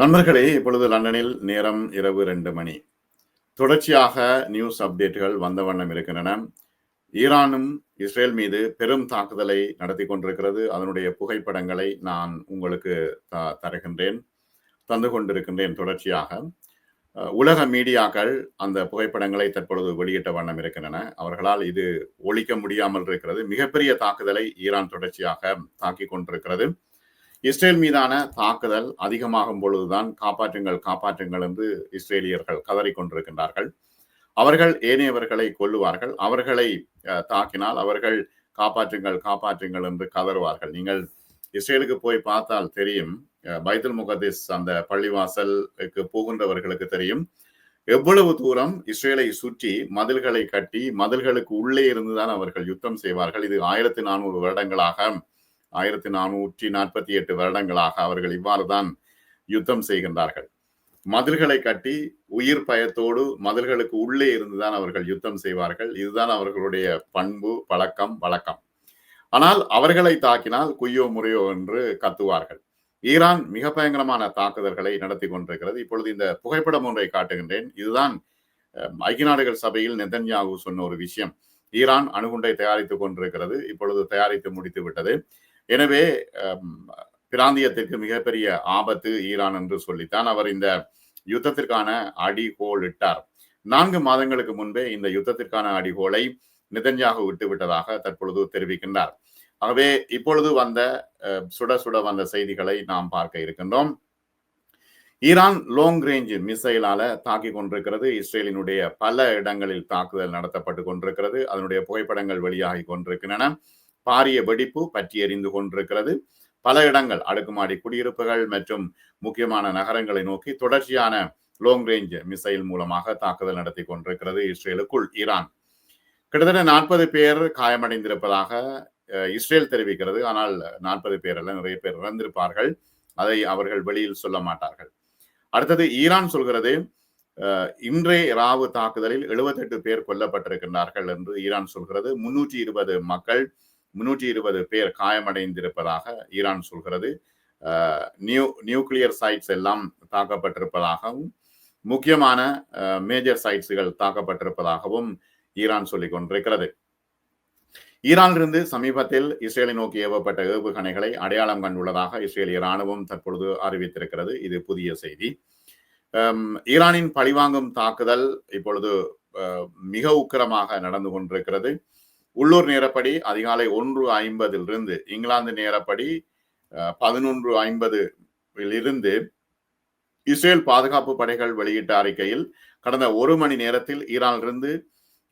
நண்பர்களே இப்பொழுது லண்டனில் நேரம் இரவு ரெண்டு மணி. தொடர்ச்சியாக நியூஸ் அப்டேட்டுகள் வந்த வண்ணம் இருக்கின்றன. ஈரானும் இஸ்ரேல் மீது பெரும் தாக்குதலை நடத்தி கொண்டிருக்கிறது. அதனுடைய புகைப்படங்களை நான் உங்களுக்கு த தருகின்றேன் தந்து கொண்டிருக்கின்றேன் தொடர்ச்சியாக. உலக மீடியாக்கள் அந்த புகைப்படங்களை தற்பொழுது வெளியிட்ட வண்ணம் இருக்கின்றன. அவர்களால் இது ஒழிக்க முடியாமல் இருக்கிறது. மிகப்பெரிய தாக்குதலை ஈரான் தொடர்ச்சியாக தாக்கி கொண்டிருக்கிறது. இஸ்ரேல் மீதான தாக்குதல் அதிகமாகும் பொழுதுதான் காப்பாற்றுங்கள் காப்பாற்றுங்கள் என்று இஸ்ரேலியர்கள் கதறிக்கொண்டிருக்கின்றார்கள் அவர்கள் ஏனையவர்களை கொல்லுவார்கள். அவர்களை தாக்கினால் அவர்கள் காப்பாற்றுங்கள் காப்பாற்றுங்கள் என்று கதறுவார்கள். நீங்கள் இஸ்ரேலுக்கு போய் பார்த்தால் தெரியும் அஹ், முகதிஸ் அந்த பள்ளிவாசலுக்கு போகின்றவர்களுக்கு தெரியும் எவ்வளவு தூரம் இஸ்ரேலை சுற்றி மதில்களை கட்டி மதில்களுக்கு உள்ளே இருந்துதான் அவர்கள் யுத்தம் செய்வார்கள். இது ஆயிரத்தி நானூறு வருடங்களாக ஆயிரத்தி நானூற்றி நாற்பத்தி எட்டு வருடங்களாக அவர்கள் இவ்வாறு தான் யுத்தம் செய்கின்றார்கள். மதில்களை கட்டி உயிர் பயத்தோடு மதில்களுக்கு உள்ளே இருந்துதான் அவர்கள் யுத்தம் செய்வார்கள். இதுதான் அவர்களுடைய பண்பு பழக்கம் வழக்கம். ஆனால் அவர்களை தாக்கினால் குய்யோ முறையோ என்று கத்துவார்கள். ஈரான் மிக பயங்கரமான தாக்குதல்களை நடத்தி கொண்டிருக்கிறது. இப்பொழுது இந்த புகைப்படம் ஒன்றை காட்டுகின்றேன். இதுதான் ஐக்கிய நாடுகள் சபையில் நெதன்யாகு சொன்ன ஒரு விஷயம். ஈரான் அணுகுண்டை தயாரித்துக் கொண்டிருக்கிறது. இப்பொழுது தயாரித்து முடித்து விட்டது. எனவே பிராந்தியத்திற்கு மிகப்பெரிய ஆபத்து ஈரான் என்று சொல்லித்தான் அவர் இந்த யுத்தத்திற்கான அடிகோல் இட்டார் நான்கு மாதங்களுக்கு முன்பே இந்த யுத்தத்திற்கான அடிகோலை நிதன்யாகு விட்டு விட்டதாக தற்பொழுது தெரிவிக்கின்றார். ஆகவே இப்பொழுது வந்த அஹ், சுட சுட வந்த செய்திகளை நாம் பார்க்க இருக்கின்றோம். ஈரான் லாங் ரேஞ்ச் மிசைலால தாக்கி கொண்டிருக்கிறது. இஸ்ரேலினுடைய பல இடங்களில் தாக்குதல் நடத்தப்பட்டு கொண்டிருக்கிறது. அதனுடைய புகைப்படங்கள் வெளியாகி கொண்டிருக்கின்றன. பாரிய வெடிப்பு பற்றி எறிந்து கொண்டிருக்கிறது. பல இடங்கள் அடுக்குமாடி குடியிருப்புகள் மற்றும் முக்கியமான நகரங்களை நோக்கி தொடர்ச்சியான லாங் ரேஞ்ச் மிசைல் மூலமாக தாக்குதல் நடத்தி கொண்டிருக்கிறது இஸ்ரேலுக்குள் ஈரான். கிட்டத்தட்ட நாற்பது பேர் காயமடைந்திருப்பதாக அஹ், இஸ்ரேல் தெரிவிக்கிறது. ஆனால் நாற்பது பேர் அல்ல நிறைய பேர் இறந்திருப்பார்கள். அதை அவர்கள் வெளியில் சொல்ல மாட்டார்கள். அடுத்தது ஈரான் சொல்கிறது அஹ், இன்றைய ராவு தாக்குதலில் 78 பேர் கொல்லப்பட்டிருக்கின்றார்கள் என்று ஈரான் சொல்கிறது. முன்னூற்றி இருபது மக்கள் முன்னூற்றி இருபது பேர் காயமடைந்திருப்பதாக ஈரான் சொல்கிறது. நியூ நியூக்ளியர் சைட்ஸ் எல்லாம் தாக்கப்பட்டிருப்பதாகவும் முக்கியமான மேஜர் சைட்ஸுகள் தாக்கப்பட்டிருப்பதாகவும் ஈரான் சொல்லிக் கொண்டிருக்கிறது. ஈரானிலிருந்து சமீபத்தில் இஸ்ரேலை நோக்கி ஏவப்பட்ட ஏவுகணைகளை அடையாளம் கண்டுள்ளதாக இஸ்ரேலிய ராணுவம் தற்பொழுது அறிவித்திருக்கிறது. இது புதிய செய்தி. ஈரானின் பழிவாங்கும் தாக்குதல் இப்பொழுது மிக உக்கிரமாக நடந்து கொண்டிருக்கிறது. உள்ளூர் நேரப்படி அதிகாலை ஒன்று ஐம்பதிலிருந்து இங்கிலாந்து நேரப்படி பதினொன்று ஐம்பது இருந்து இஸ்ரேல் பாதுகாப்பு படைகள் வெளியிட்ட அறிக்கையில் கடந்த ஒரு மணி நேரத்தில் ஈரானிலிருந்து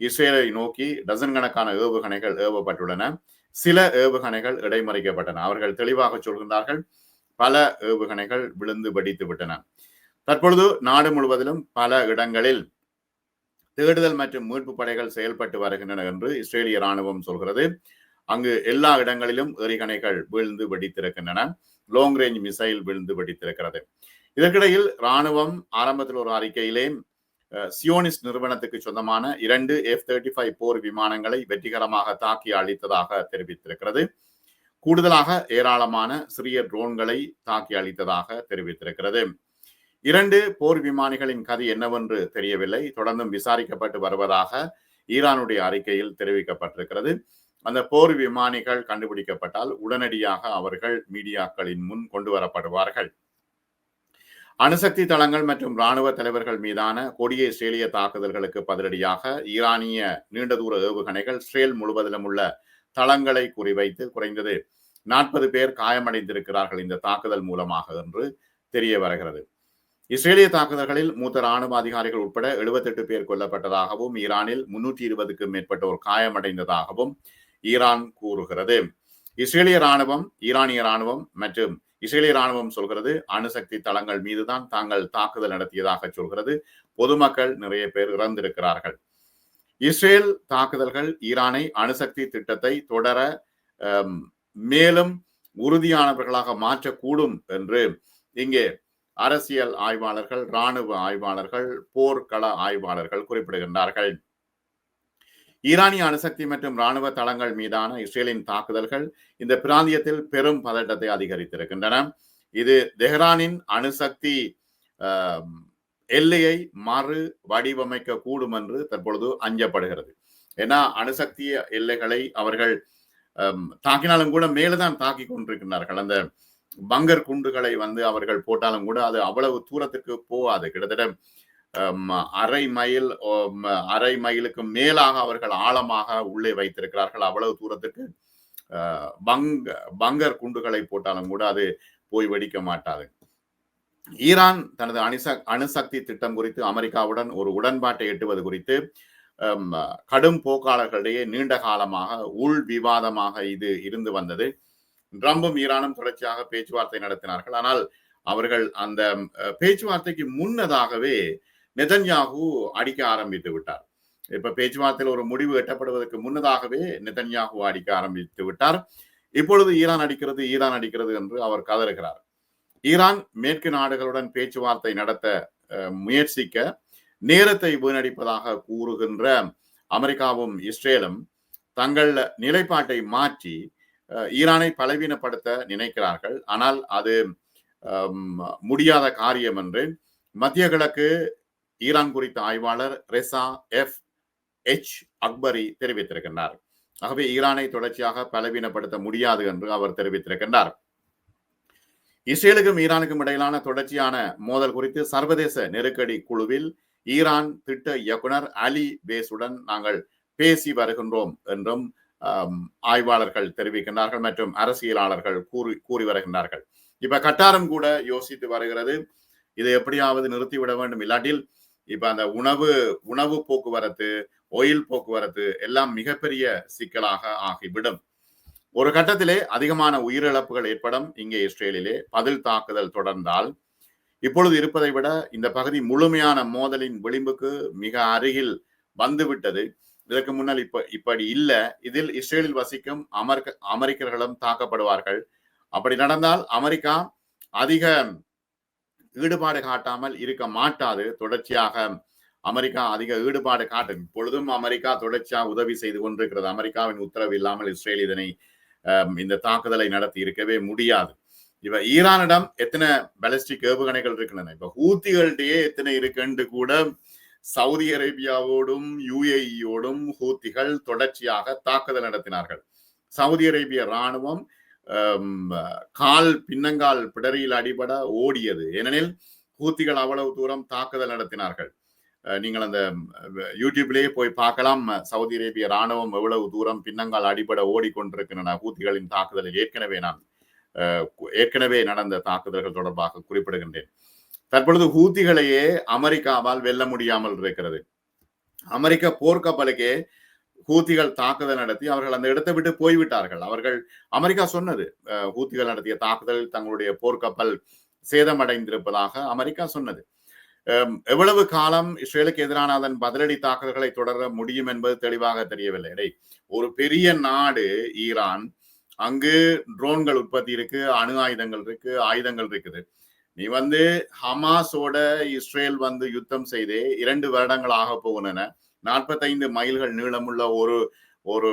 இஸ்ரேலை நோக்கி டசன் கணக்கான ஏவுகணைகள் ஏவப்பட்டுள்ளன. சில ஏவுகணைகள் இடைமறிக்கப்பட்டன. அவர்கள் தெளிவாக சொல்கின்றார்கள் பல ஏவுகணைகள் விழுந்து வெடித்து விட்டன. தற்பொழுது நாடு முழுவதிலும் பல இடங்களில் தேடுதல் மற்றும் மீட்பு படைகள் செயல்பட்டு வருகின்றன என்று இஸ்ரேலிய ராணுவம் சொல்கிறது. அங்கு எல்லா இடங்களிலும் எறிகணைகள் வீழ்ந்து வெடித்திருக்கின்றன. லாங் ரேஞ்ச் மிசைல் விழுந்து வெடித்திருக்கிறது. இதற்கிடையில் ராணுவம் ஆரம்பத்தில் ஒரு அறிக்கையிலே சியோனிஸ்ட் நிறுவனத்துக்கு சொந்தமான இரண்டு எஃப் தேர்ட்டி ஃபைவ் போர் விமானங்களை வெற்றிகரமாக தாக்கி அழித்ததாக தெரிவித்திருக்கிறது. கூடுதலாக ஏராளமான சிறிய ட்ரோன்களை தாக்கி அழித்ததாக தெரிவித்திருக்கிறது. இரண்டு போர் விமானிகளின் கதை என்னவென்று தெரியவில்லை. தொடர்ந்தும் விசாரிக்கப்பட்டு வருவதாக ஈரானுடைய அறிக்கையில் தெரிவிக்கப்பட்டிருக்கிறது. அந்த போர் விமானிகள் கண்டுபிடிக்கப்பட்டால் உடனடியாக அவர்கள் மீடியாக்களின் முன் கொண்டு வரப்படுவார்கள். அணுசக்தி தளங்கள் மற்றும் இராணுவ தலைவர்கள் மீதான கொடிய இஸ்ரேலிய தாக்குதல்களுக்கு பதிலடியாக ஈரானிய நீண்ட தூர ஏவுகணைகள் இஸ்ரேல் முழுவதிலும் உள்ள தளங்களை குறிவைத்து குறைந்தது நாற்பது பேர் காயமடைந்திருக்கிறார்கள் இந்த தாக்குதல் மூலமாக என்று தெரிய வருகிறது. இஸ்ரேலிய தாக்குதல்களில் மூத்த ராணுவ அதிகாரிகள் உட்பட 78 பேர் கொல்லப்பட்டதாகவும் ஈரானில் முன்னூற்றி இருபதுக்கும் மேற்பட்டோர் காயமடைந்ததாகவும் ஈரான் கூறுகிறது. இஸ்ரேலிய ராணுவம் ஈரானிய ராணுவம் மற்றும் இஸ்ரேலிய ராணுவம் சொல்கிறது அணுசக்தி தளங்கள் மீதுதான் தாங்கள் தாக்குதல் நடத்தியதாக சொல்கிறது. பொதுமக்கள் நிறைய பேர் இறந்திருக்கிறார்கள். இஸ்ரேல் தாக்குதல்கள் ஈரானை அணுசக்தி திட்டத்தை தொடர மேலும் உறுதியானவர்களாக மாற்றக்கூடும் என்று இங்கே அரசியல் ஆய்வாளர்கள் இராணுவ ஆய்வாளர்கள் போர்க்கள ஆய்வாளர்கள் குறிப்பிடுகின்றார்கள். ஈரானிய அணுசக்தி மற்றும் ராணுவ தளங்கள் மீதான இஸ்ரேலின் தாக்குதல்கள் இந்த பிராந்தியத்தில் பெரும் பதட்டத்தை அதிகரித்திருக்கின்றன. இது தெஹ்ரானின் அணுசக்தி எல்லையை மறு வடிவமைக்க கூடும் என்று தற்பொழுது அஞ்சப்படுகிறது. ஏன்னா அணுசக்தி எல்லைகளை அவர்கள் தாக்கினாலும் கூட மேலதான் தாக்கி கொண்டிருக்கின்றார்கள். அந்த பங்கர் குண்டுகளை வந்து அவர்கள் போட்டாலும் கூட அது அவ்வளவு தூரத்துக்கு போகாது. கிட்டத்தட்ட அரை மைல் அரை மைலுக்கு மேலாக அவர்கள் ஆழமாக உள்ளே வைத்திருக்கிறார்கள். அவ்வளவு தூரத்துக்கு பங்க பங்கர் குண்டுகளை போட்டாலும் கூட அது போய் வெடிக்க மாட்டாது. ஈரான் தனது அணுசக் அணுசக்தி திட்டம் குறித்து அமெரிக்காவுடன் ஒரு உடன்பாட்டை எட்டுவது குறித்து கடும் போக்காளர்களிடையே நீண்ட காலமாக உள் விவாதமாக இது இருந்து வந்தது. ட்ரம்பும் ஈரானும் தொடர்ச்சியாக பேச்சுவார்த்தை நடத்தினார்கள். ஆனால் அவர்கள் அந்த பேச்சுவார்த்தைக்கு முன்னதாகவே நெதன்யாகு அடிக்க ஆரம்பித்து விட்டார். இப்ப பேச்சுவார்த்தையில் ஒரு முடிவு எட்டப்படுவதற்கு முன்னதாகவே நெதன்யாகு அடிக்க ஆரம்பித்து விட்டார். இப்பொழுது ஈரான் அடிக்கிறது ஈரான் அடிக்கிறது என்று அவர் கதறுகிறார். ஈரான் மேற்கு நாடுகளுடன் பேச்சுவார்த்தை நடத்த முயற்சிக்க நேரத்தை வீணடிப்பதாக கூறுகின்ற அமெரிக்காவும் இஸ்ரேலும் தங்கள் நிலைப்பாட்டை மாற்றி ஈரானை பலவீனப்படுத்த நினைக்கிறார்கள். ஆனால் அது முடியாத காரியம் என்று மத்திய கிழக்கு ஈரான் குறித்த ஆய்வாளர் ரெசா எஃப் எச் அக்பரி தெரிவித்திருக்கின்றார். ஆகவே ஈரானை தொடர்ச்சியாக பலவீனப்படுத்த முடியாது என்று அவர் தெரிவித்திருக்கின்றார். இஸ்ரேலுக்கும் ஈரானுக்கும் இடையிலான தொடர்ச்சியான மோதல் குறித்து சர்வதேச நெருக்கடி குழுவில் ஈரான் திட்ட இயக்குனர் அலி பேஸுடன் நாங்கள் பேசி வருகின்றோம் என்றும் ஆய்வாளர்கள் தெரிவிக்கின்றார்கள் மற்றும் அரசியலாளர்கள் கூறி கூறி வருகின்றார்கள். இப்ப கட்டாரம் கூட யோசித்து வருகிறது. இதை எப்படியாவது நிறுத்திவிட வேண்டும். இல்லாட்டில் இப்ப அந்த உணவு உணவு போக்குவரத்து ஒயில் போக்குவரத்து எல்லாம் மிகப்பெரிய சிக்கலாக ஆகிவிடும். ஒரு கட்டத்திலே அதிகமான உயிரிழப்புகள் ஏற்படும் இங்கே இஸ்ரேலிலே. பதில் தாக்குதல் தொடர்ந்தால் இப்பொழுது இருப்பதை விட இந்த பகுதி முழுமையான மோதலின் விளிம்புக்கு மிக அருகில் வந்துவிட்டது. இதற்கு முன்னால் இப்ப இப்படி இல்லை. இதில் இஸ்ரேலில் வசிக்கும் அமெரிக்க அமெரிக்கர்களும் தாக்கப்படுவார்கள். அப்படி நடந்தால் அமெரிக்கா அதிக ஈடுபாடு காட்டாமல் இருக்க மாட்டாது. தொடர்ச்சியாக அமெரிக்கா அதிக ஈடுபாடு காட்டும். இப்பொழுதும் அமெரிக்கா தொடர்ச்சியாக உதவி செய்து கொண்டிருக்கிறது. அமெரிக்காவின் உத்தரவு இல்லாமல் இஸ்ரேல் இதனை இந்த தாக்குதலை நடத்தி இருக்கவே முடியாது. இப்ப ஈரானிடம் எத்தனை பலிஸ்டிக் ஏவுகணைகள் இருக்கின்றன? இப்ப ஹூத்திகள்கிட்டயே எத்தனை இருக்குன்னு கூட சவுதி அரேபியாவோடும் யுஏஇயோடும் ஹூத்திகள் தொடர்ச்சியாக தாக்குதல் நடத்தினார்கள். சவுதி அரேபிய ராணுவம் கால் பின்னங்கால் பிடரியில் அடிபட ஓடியது. ஏனெனில் ஹூத்திகள் அவ்வளவு தூரம் தாக்குதல் நடத்தினார்கள். நீங்கள் அந்த யூடியூப்லேயே போய் பார்க்கலாம். சவுதி அரேபிய ராணுவம் எவ்வளவு தூரம் பின்னங்கால் அடிபட ஓடிக்கொண்டிருக்கின்றன ஹூத்திகளின் தாக்குதலில். ஏற்கனவே நான் ஏற்கனவே நடந்த தாக்குதல்கள் தொடர்பாக குறிப்பிடுகின்றேன். தற்பொழுது ஹூத்திகளையே அமெரிக்காவால் வெல்ல முடியாமல் இருக்கிறது. அமெரிக்க போர்க்கப்பலுக்கே ஹூத்திகள் தாக்குதல் நடத்தி அவர்கள் அந்த இடத்தை விட்டு போய்விட்டார்கள். அவர்கள் அமெரிக்கா சொன்னது ஹூத்திகள் நடத்திய தாக்குதல் தங்களுடைய போர்க்கப்பல் சேதமடைந்திருப்பதாக அமெரிக்கா சொன்னது. எவ்வளவு காலம் இஸ்ரேலுக்கு எதிரான அதன் பதிலடி தாக்குதல்களை தொடர முடியும் என்பது தெளிவாக தெரியவில்லை. இடை ஒரு பெரிய நாடு ஈரான் அங்கு ட்ரோன்கள் உற்பத்தி இருக்கு அணு ஆயுதங்கள் இருக்கு ஆயுதங்கள் இருக்குது. நீ வந்து ஹமாஸோட இஸ்ரேல் வந்து யுத்தம் செய்தே இரண்டு வருடங்கள் ஆக போகின்றன. நாற்பத்தைந்து மைல்கள் நீளமுள்ள ஒரு ஒரு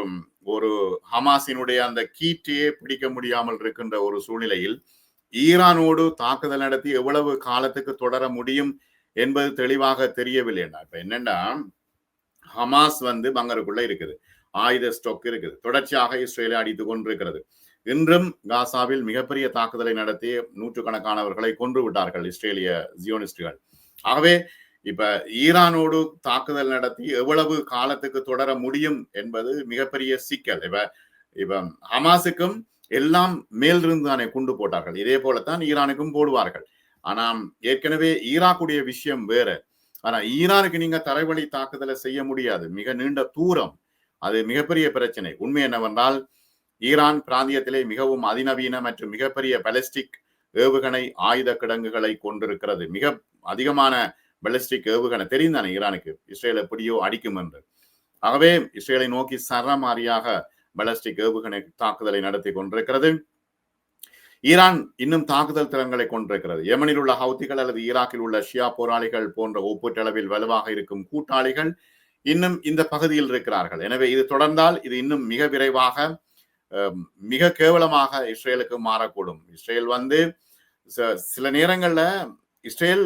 ஒரு ஹமாஸினுடைய அந்த கீற்றையே பிடிக்க முடியாமல் இருக்கின்ற ஒரு சூழ்நிலையில் ஈரானோடு தாக்குதல் நடத்தி எவ்வளவு காலத்துக்கு தொடர முடியும் என்பது தெளிவாக தெரியவில்லை இப்ப என்னன்னா ஹமாஸ் வந்து பங்கருக்குள்ள இருக்குது. ஆயுத ஸ்டொக் இருக்குது. தொடர்ச்சியாக இஸ்ரேலை அடித்து கொண்டிருக்கிறது. இன்றும் காசாவில் மிகப்பெரிய தாக்குதலை நடத்தி நூற்றுக்கணக்கானவர்களை கொன்று விட்டார்கள் இஸ்ரேலிய ஜியோனிஸ்டுகள். ஆகவே இப்ப ஈரானோடு தாக்குதல் நடத்தி எவ்வளவு காலத்துக்கு தொடர முடியும் என்பது மிகப்பெரிய சிக்கல். இப்ப இப்ப ஹமாஸுக்கும் எல்லாம் மேலிருந்து தானே குண்டு போட்டார்கள். இதே போலத்தான் ஈரானுக்கும் போடுவார்கள். ஆனா ஏற்கனவே ஈராக்குடைய விஷயம் வேற. ஆனா ஈரானுக்கு நீங்க தரைவழி தாக்குதலை செய்ய முடியாது. மிக நீண்ட தூரம். அது மிகப்பெரிய பிரச்சனை. உண்மை என்னவென்றால் ஈரான் பிராந்தியத்திலே மிகவும் அதிநவீன மற்றும் மிகப்பெரிய பலஸ்டிக் ஏவுகணை ஆயுத கிடங்குகளை கொண்டிருக்கிறது. மிக அதிகமான பெலஸ்டிக் ஏவுகணை தெரிந்தானே ஈரானுக்கு? இஸ்ரேல் எப்படியோ அடிக்கும் என்று. ஆகவே இஸ்ரேலை நோக்கி சரமாரியாக பலஸ்டிக் ஏவுகணை தாக்குதலை நடத்தி கொண்டிருக்கிறது. ஈரான் இன்னும் தாக்குதல் திறன்களை கொண்டிருக்கிறது. யமனில் உள்ள ஹவுத்திகள் அல்லது ஈராக்கில் உள்ள ஷியா போராளிகள் போன்ற ஒப்பீட்டளவில் வலுவாக இருக்கும் கூட்டாளிகள் இன்னும் இந்த பகுதியில் இருக்கிறார்கள். எனவே இது தொடர்ந்தால் இது இன்னும் மிக விரைவாக மிக கேவலமாக இஸ்ரேலுக்கு மாறக்கூடும். இஸ்ரேல் வந்து சில நேரங்கள்ல இஸ்ரேல்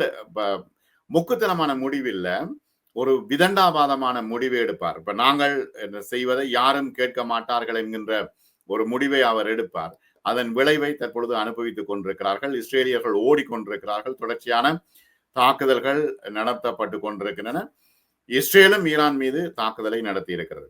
முக்குத்தனமான முடிவில்ல. ஒரு விதண்டாபாதமான முடிவை எடுப்பார். இப்ப நாங்கள் செய்வதை யாரும் கேட்க மாட்டார்கள் என்கின்ற ஒரு முடிவை அவர் எடுப்பார். அதன் விளைவை தற்பொழுது அனுபவித்துக் கொண்டிருக்கிறார்கள். இஸ்ரேலியர்கள் ஓடிக்கொண்டிருக்கிறார்கள். தொடர்ச்சியான தாக்குதல்கள் நடத்தப்பட்டு கொண்டிருக்கின்றன. இஸ்ரேலும் ஈரான் மீது தாக்குதலை நடத்தி இருக்கிறது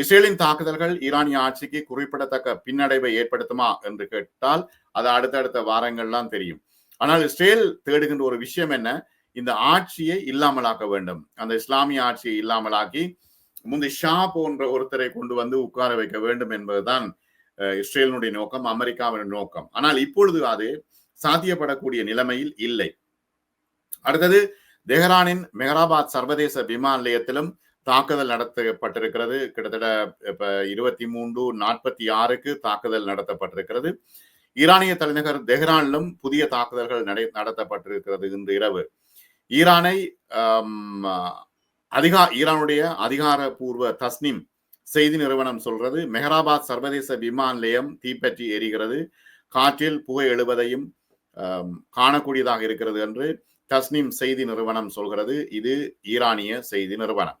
இஸ்ரேலின் தாக்குதல்கள் ஈரானிய ஆட்சிக்கு குறிப்பிடத்தக்க பின்னடைவை ஏற்படுத்துமா என்று கேட்டால் அது அடுத்தடுத்த வாரங்கள்லாம் தெரியும். ஆனால் இஸ்ரேல் தேடுகின்ற ஒரு விஷயம் என்ன? இந்த ஆட்சியை இல்லாமலாக்க வேண்டும். அந்த இஸ்லாமிய ஆட்சியை இல்லாமலாக்கி முந்தி ஷா போன்ற ஒருத்தரை கொண்டு வந்து உட்கார வைக்க வேண்டும் என்பதுதான் இஸ்ரேலினுடைய நோக்கம் அமெரிக்காவின் நோக்கம். ஆனால் இப்பொழுது அது சாத்தியப்படக்கூடிய நிலைமையில் இல்லை. அடுத்தது தெஹ்ரானின் மெஹராபாத் சர்வதேச விமான நிலையத்திலும் தாக்குதல் நடத்தப்பட்டிருக்கிறது. கிட்டத்தட்ட இப்ப இருபத்தி மூன்று நாற்பத்தி ஆறுக்கு தாக்குதல் நடத்தப்பட்டிருக்கிறது. ஈரானிய தலைநகர் தெஹ்ரானிலும் புதிய தாக்குதல்கள் நடை நடத்தப்பட்டிருக்கிறது இன்று இரவு. ஈரானை அதிகா ஈரானுடைய அதிகாரப்பூர்வ தஸ்னிம் செய்தி நிறுவனம் சொல்றது மெஹராபாத் சர்வதேச விமான நிலையம் தீப்பற்றி எரிகிறது. காற்றில் புகை எழுவதையும் காணக்கூடியதாக இருக்கிறது என்று தஸ்னிம் செய்தி நிறுவனம் சொல்கிறது. இது ஈரானிய செய்தி நிறுவனம்.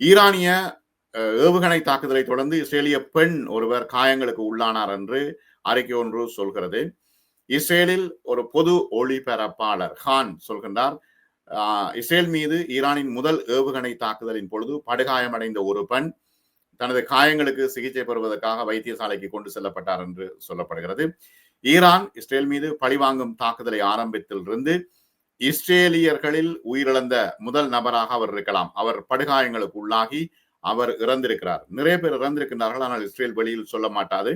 ஈரானிய ஏவுகணை தாக்குதலை தொடர்ந்து இஸ்ரேலிய பெண் ஒருவர் காயங்களுக்கு உள்ளானார் என்று அறிக்கை ஒன்று சொல்கிறது. இஸ்ரேலில் ஒரு பொது ஒளிபரப்பாளர் ஹான் சொல்கின்றார். இஸ்ரேல் மீது ஈரானின் முதல் ஏவுகணை தாக்குதலின் பொழுது படுகாயமடைந்த ஒரு பெண் தனது காயங்களுக்கு சிகிச்சை பெறுவதற்காக வைத்தியசாலைக்கு கொண்டு செல்லப்பட்டார் என்று சொல்லப்படுகிறது. ஈரான் இஸ்ரேல் மீது பழிவாங்கும் தாக்குதலை ஆரம்பித்திலிருந்து இஸ்ரேலியர்களில் உயிரிழந்த முதல் நபராக அவர் இருக்கலாம். அவர் படுகாயங்களுக்கு உள்ளாகி அவர் இறந்திருக்கிறார். நிறைய பேர் இறந்திருக்கிறார்கள் ஆனால் இஸ்ரேல் வெளியில் சொல்ல மாட்டாது.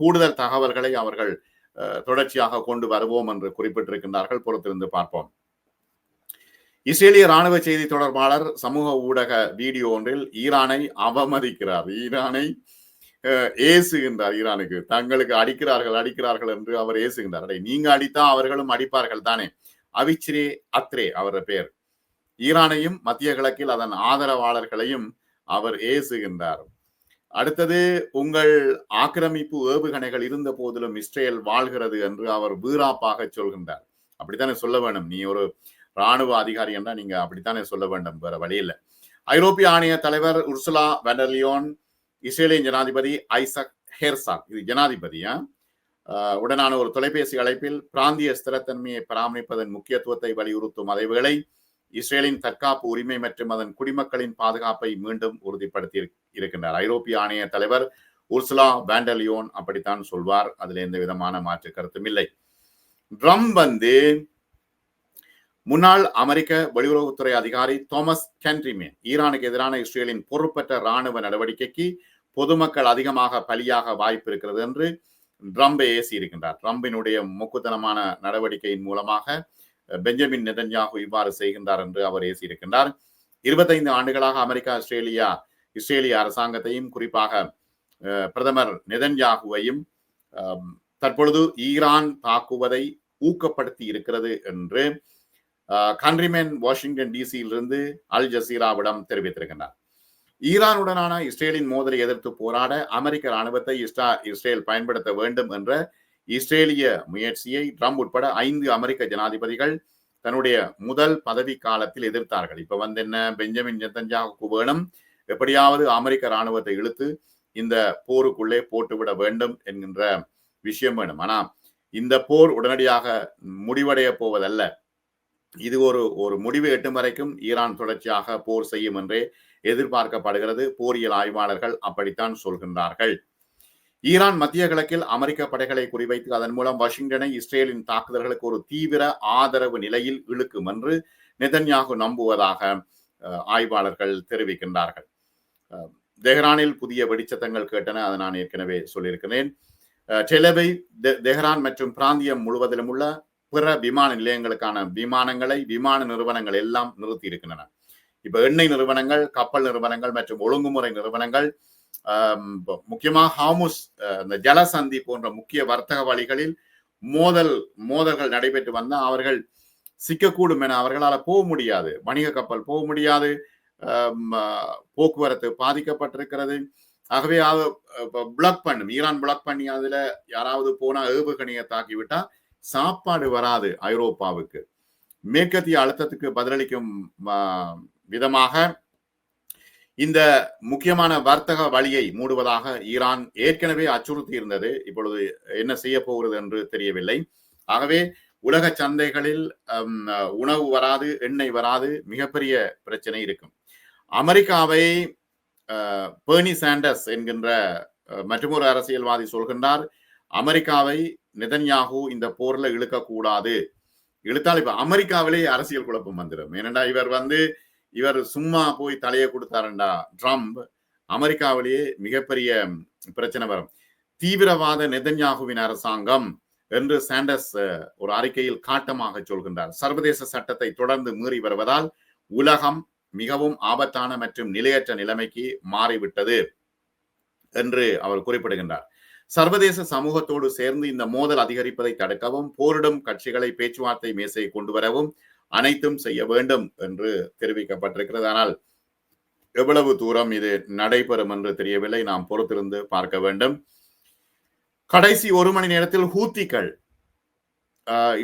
கூடுதல் தகவல்களை அவர்கள் தொடர்ச்சியாக கொண்டு வருவோம் என்று குறிப்பிட்டிருக்கின்றார்கள். பொறுத்திருந்து பார்ப்போம். இஸ்ரேலிய ராணுவ செய்தி தொடர்பாளர் சமூக ஊடக வீடியோ ஒன்றில் ஈரானை அவமதிக்கிறார். ஈரானை ஏசுகின்றார் ஈரானுக்கு. தங்களுக்கு அடிக்கிறார்கள் அடிக்கிறார்கள் என்று அவர் ஏசுகின்றார். அடே நீங்க அடித்தா அவர்களும் அடிப்பார்கள் தானே. அவிச்சிரே அத்ரே அவரது பெயர் ஈரானையும் மத்திய கிழக்கில் அதன் ஆதரவாளர்களையும் அவர் ஏசுகின்றார். அடுத்தது உங்கள் ஆக்கிரமிப்பு ஏவுகணைகள் இருந்த போதிலும் இஸ்ரேல் வாழ்கிறது என்று அவர் வீராப்பாக சொல்கின்றார். அப்படித்தானே சொல்ல வேண்டும். நீ ஒரு ராணுவ அதிகாரி என்றால் நீங்க அப்படித்தானே சொல்ல வேண்டும். வேற வழியில் ஐரோப்பிய ஆணைய தலைவர் உர்சுலா வெண்டர்லியோன் இஸ்ரேலிய ஜனாதிபதி ஐசக் ஹேர்சாக் இது ஜனாதிபதியா உடனான ஒரு தொலைபேசி அழைப்பில் பிராந்திய ஸ்திரத்தன்மையை பராமரிப்பதன் முக்கியத்துவத்தை வலியுறுத்தும் அதேவேளை இஸ்ரேலின் தற்காப்பு உரிமை மற்றும் அதன் குடிமக்களின் பாதுகாப்பை மீண்டும் உறுதிப்படுத்தி இருக்கின்றார். ஐரோப்பிய ஆணைய தலைவர் உர்சுலா வேண்டலியோன் அப்படித்தான் சொல்வார். அதுல எந்த விதமான மாற்று கருத்தும் இல்லை. ட்ரம் வந்து முன்னாள் அமெரிக்க வெளியுறவுத்துறை அதிகாரி தோமஸ் கென்ட்ரிமே ஈரானுக்கு எதிரான இஸ்ரேலின் பொறுப்பற்ற ராணுவ நடவடிக்கைக்கு பொதுமக்கள் அதிகமாக பலியாக வாய்ப்பு இருக்கிறது என்று ட்ரம்பை ஏசி இருக்கின்றார் ட்ரம்பினுடைய முக்குத்தனமான நடவடிக்கையின் மூலமாக பெஞ்சமின் நெதன்யாகு இவ்வாறு செய்கின்றார் என்று அவர் ஏசியிருக்கின்றார். இருபத்தைந்து ஆண்டுகளாக அமெரிக்கா ஆஸ்திரேலியா இஸ்ரேலிய அரசாங்கத்தையும் குறிப்பாக பிரதமர் நெதன்யாகுவையும் தற்பொழுது ஈரான் தாக்குவதை ஊக்கப்படுத்தி இருக்கிறது என்று கண்ட்ரிமேன் வாஷிங்டன் டிசியிலிருந்து அல் ஜசீராவிடம் தெரிவித்திருக்கின்றார். ஈரானுடனான இஸ்ரேலின் மோதலை எதிர்த்து போராட அமெரிக்க ராணுவத்தை இஸ்ரா இஸ்ரேல் பயன்படுத்த வேண்டும் என்ற இஸ்ரேலிய முயற்சியை ட்ரம்ப் உட்பட ஐந்து அமெரிக்க ஜனாதிபதிகள் தன்னுடைய முதல் பதவி காலத்தில் எதிர்த்தார்கள். இப்ப வந்து என்ன? பெஞ்சமின் நெத்தஞ்சாவுக்கு வேணும். எப்படியாவது அமெரிக்க ராணுவத்தை இழுத்து இந்த போருக்குள்ளே போட்டுவிட வேண்டும் என்கின்ற விஷயம் வேணும். ஆனா இந்த போர் உடனடியாக முடிவடைய போவதல்ல. இது ஒரு ஒரு முடிவு எட்டும் வரைக்கும் ஈரான் தொடர்ச்சியாக போர் செய்யும் என்றே எதிர்பார்க்கப்படுகிறது. போரியல் ஆய்வாளர்கள் அப்படித்தான் சொல்கின்றார்கள். ஈரான் மத்திய கிழக்கில் அமெரிக்க படைகளை குறிவைத்து அதன் மூலம் வாஷிங்டனை இஸ்ரேலின் தாக்குதல்களுக்கு ஒரு தீவிர ஆதரவு நிலையில் இழுக்கும் என்று நெதன்யாகு நம்புவதாக ஆய்வாளர்கள் தெரிவிக்கின்றார்கள். தெஹ்ரானில் புதிய வெடிச்சத்தங்கள் கேட்டன அதை நான் ஏற்கனவே சொல்லியிருக்கிறேன். டெலவை தெஹ்ரான் மற்றும் பிராந்தியம் முழுவதிலும் உள்ள பிற விமான நிலையங்களுக்கான விமானங்களை விமான நிறுவனங்கள் எல்லாம் நிறுத்தி இருக்கின்றன. இப்ப எண்ணெய் நிறுவனங்கள் கப்பல் நிறுவனங்கள் மற்றும் ஒழுங்குமுறை நிறுவனங்கள் முக்கியமாக ஹாமுஸ் இந்த ஜலசந்தி போன்ற முக்கிய வர்த்தக வழிகளில் மோதல் மோதல்கள் நடைபெற்று வந்தால் அவர்கள் சிக்கக்கூடும் என அவர்களால் போக முடியாது. வணிக கப்பல் போக முடியாது. போக்குவரத்து பாதிக்கப்பட்டிருக்கிறது. ஆகவே அது பிளாக் பண்ணும் ஈரான் பிளாக் பண்ணி அதுல யாராவது போனா ஏவுகணையை தாக்கிவிட்டா சாப்பாடு வராது ஐரோப்பாவுக்கு. மேற்கத்திய அழுத்தத்துக்கு பதிலளிக்கும் விதமாக இந்த முக்கியமான வர்த்தக வழியை மூடுவதாக ஈரான் ஏற்கனவே அச்சுறுத்தி இருந்தது இப்பொழுது என்ன செய்ய போகிறது என்று தெரியவில்லை. ஆகவே உலக சந்தைகளில் உணவு வராது எண்ணெய் வராது மிகப்பெரிய பிரச்சனை இருக்கும். அமெரிக்காவை பேர்னி சாண்டர்ஸ் என்கின்ற மற்றொரு அரசியல்வாதி சொல்கின்றார் அமெரிக்காவை நெதன்யாகு இந்த போர்ல இழுக்கக்கூடாது. இழுத்தால் இப்ப அமெரிக்காவிலே அரசியல் குழப்பம் வந்துடும் ஏனண்டா இவர் வந்து இவர் சும்மா போய் தலையை கொடுத்தாருண்டா ட்ரம்ப். அமெரிக்காவிலேயே மிகப்பெரிய பிரச்சனை வரும். தீவிரவாத நெதன்யாகுவின் அரசாங்கம் என்று சாண்டர்ஸ் ஒரு அறிக்கையில் காட்டமாக சொல்கின்றார். சர்வதேச சட்டத்தை தொடர்ந்து மீறி வருவதால் உலகம் மிகவும் ஆபத்தான மற்றும் நிலையற்ற நிலைமைக்கு மாறிவிட்டது என்று அவர் குறிப்பிடுகின்றார். சர்வதேச சமூகத்தோடு சேர்ந்து இந்த மோதல் அதிகரிப்பதை தடுக்கவும் போரிடும் கட்சிகளை பேச்சுவார்த்தை மேசையை கொண்டு வரவும் அனைத்தும் செய்ய வேண்டும் என்று தெரிவிக்கப்பட்டிருக்கிறது. ஆனால் எவ்வளவு தூரம் இது நடைபெறும் என்று தெரியவில்லை. நாம் பொறுத்திருந்து பார்க்க வேண்டும். கடைசி ஒரு மணி நேரத்தில் ஹூத்திகள்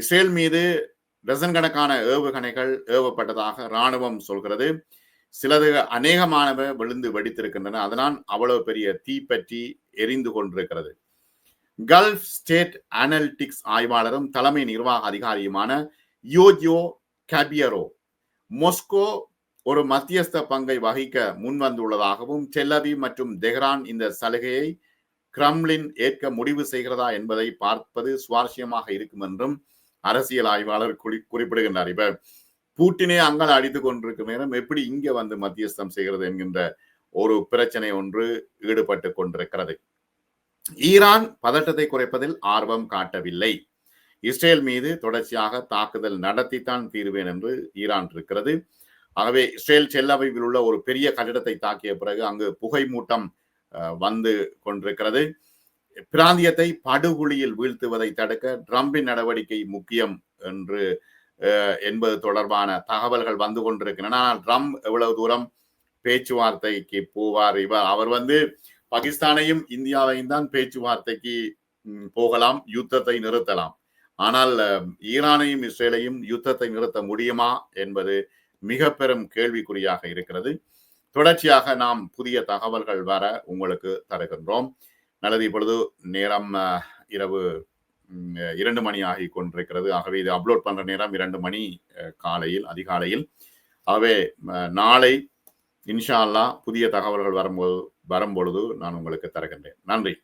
இஸ்ரேல் மீது டசன் கணக்கான ஏவுகணைகள் ஏவப்பட்டதாக ராணுவம் சொல்கிறது. சிலது அநேகமானவை விழுந்து வெடித்திருக்கின்றன. அதனால் அவ்வளவு பெரிய தீ பற்றி எரிந்து கொண்டிருக்கிறது. கல்ஃப் ஸ்டேட் அனலிட்டிக்ஸ் ஆய்வாளரும் தலைமை நிர்வாக அதிகாரியுமான யோஜியோ கபியரோ மொஸ்கோ ஒரு மத்தியஸ்த பங்கை வகிக்க முன்வந்துள்ளதாகவும் டெல்லவி மற்றும் தெஹ்ரான் இந்த சலுகையை கிரம்லின் ஏற்க முடிவு செய்கிறதா என்பதை பார்ப்பது சுவாரஸ்யமாக இருக்கும் என்றும் அரசியல் ஆய்வாளர் குறிப்பிடுகின்றார். இப்ப பூட்டினே அங்கால் அடித்து கொண்டிருக்கும் நேரம் எப்படி இங்க வந்து மத்தியஸ்தம் செய்கிறது என்கின்ற ஒரு பிரச்சனை ஒன்று ஈடுபட்டு கொண்டிருக்கிறது. ஈரான் பதட்டத்தை குறைப்பதில் ஆர்வம் காட்டவில்லை. இஸ்ரேல் மீது தொடர்ச்சியாக தாக்குதல் நடத்தித்தான் தீர்வேன் என்று ஈரான் இருக்கிறது. ஆகவே இஸ்ரேல் செல்லவையில் உள்ள ஒரு பெரிய கட்டிடத்தை தாக்கிய பிறகு அங்கு புகை மூட்டம் வந்து கொண்டிருக்கிறது. பிராந்தியத்தை படுகுழியில் வீழ்த்துவதை தடுக்க ட்ரம்பின் நடவடிக்கை முக்கியம் என்று என்பது தொடர்பான தகவல்கள் வந்து கொண்டிருக்கின்றன. ஆனால் ட்ரம்ப் எவ்வளவு தூரம் பேச்சுவார்த்தைக்கு போவார்? இவர் அவர் வந்து பாகிஸ்தானையும் இந்தியாவையும் தான் பேச்சுவார்த்தைக்கு போகலாம் யுத்தத்தை நிறுத்தலாம். ஆனால் ஈரானையும் இஸ்ரேலையும் யுத்தத்தை நிறுத்த முடியுமா என்பது மிக பெரும் கேள்விக்குறியாக இருக்கிறது. தொடர்ச்சியாக நாம் புதிய தகவல்கள் வர உங்களுக்கு தருகின்றோம். நல்லது இப்பொழுது நேரம் இரவு இரண்டு மணி ஆகி கொண்டிருக்கிறது. ஆகவே இது அப்லோட் பண்ற நேரம் இரண்டு மணி காலையில் அதிகாலையில். ஆகவே நாளை இன்ஷா அல்லா புதிய தகவல்கள் வரும்போது வரும்பொழுது நான் உங்களுக்கு தருகின்றேன். நன்றி.